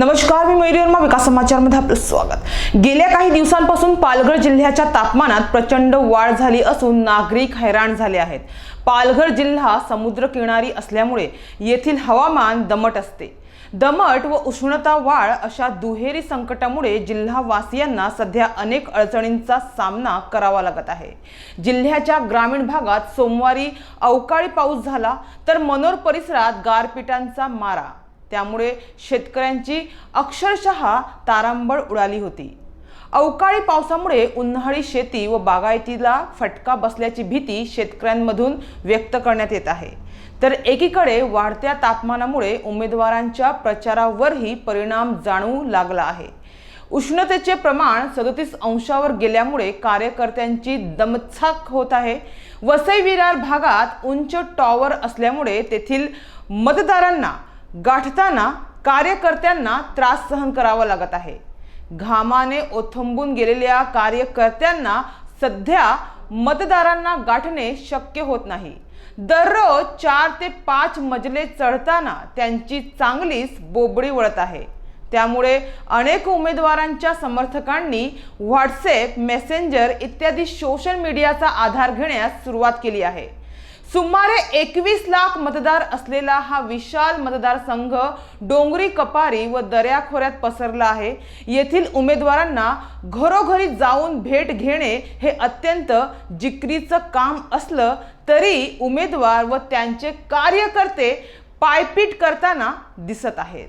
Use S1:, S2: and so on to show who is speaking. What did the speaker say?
S1: नमस्कार मी मयुरी वर्मा विकास समाचारमध्ये आपलं स्वागत. गेल्या काही दिवसांपासून पालघर जिल्ह्याच्या तापमानात प्रचंड वाढ झाली असून नागरिक हैराण झाले आहेत. पालघर जिल्हा समुद्रकिनारी असल्यामुळे येथील हवामान दमट असते. दमट व उष्णता वाढ अशा दुहेरी संकटामुळे जिल्हावासियांना सध्या अनेक अडचणींचा सामना करावा लागत आहे. जिल्ह्याच्या ग्रामीण भागात सोमवारी अवकाळी पाऊस झाला तर मनोर परिसरात गारपिटांचा मारा. त्यामुळे शेतकऱ्यांची अक्षरशः तारांबळ उडाली होती. अवकाळी पावसामुळे उन्हाळी शेती व बागायतीला फटका बसल्याची भीती शेतकऱ्यांमधून व्यक्त करण्यात येत आहे. तर एकीकडे वाढत्या तापमानामुळे उमेदवारांच्या प्रचारावरही परिणाम जाणवू लागला आहे. उष्णतेचे प्रमाण सदतीस अंशावर गेल्यामुळे कार्यकर्त्यांची दमछाक होत आहे. वसई विरार भागात उंच टॉवर असल्यामुळे तेथील मतदारांना गाठताना कार्यकर्त्यांना त्रास सहन करावा लागत आहे. घामाने ओथंबून गेलेल्या कार्यकर्त्यांना सध्या मतदारांना गाठणे शक्य होत नाही. दररोज चार ते पाच मजले चढताना त्यांची चांगलीच बोबडी वळत आहे. त्यामुळे अनेक उमेदवारांच्या समर्थकांनी व्हॉट्सॲप मेसेंजर इत्यादी सोशल मीडियाचा आधार घेण्यास सुरुवात केली आहे. सुमारे एकवीस लाख मतदार असलेला हा विशाल मतदारसंघ डोंगरी कपारी व दर्याखोऱ्यात पसरला आहे. येथील उमेदवारांना घरोघरी जाऊन भेट घेणे हे अत्यंत जिकरीचं काम असलं तरी उमेदवार व त्यांचे कार्यकर्ते पायपीट करताना दिसत आहेत.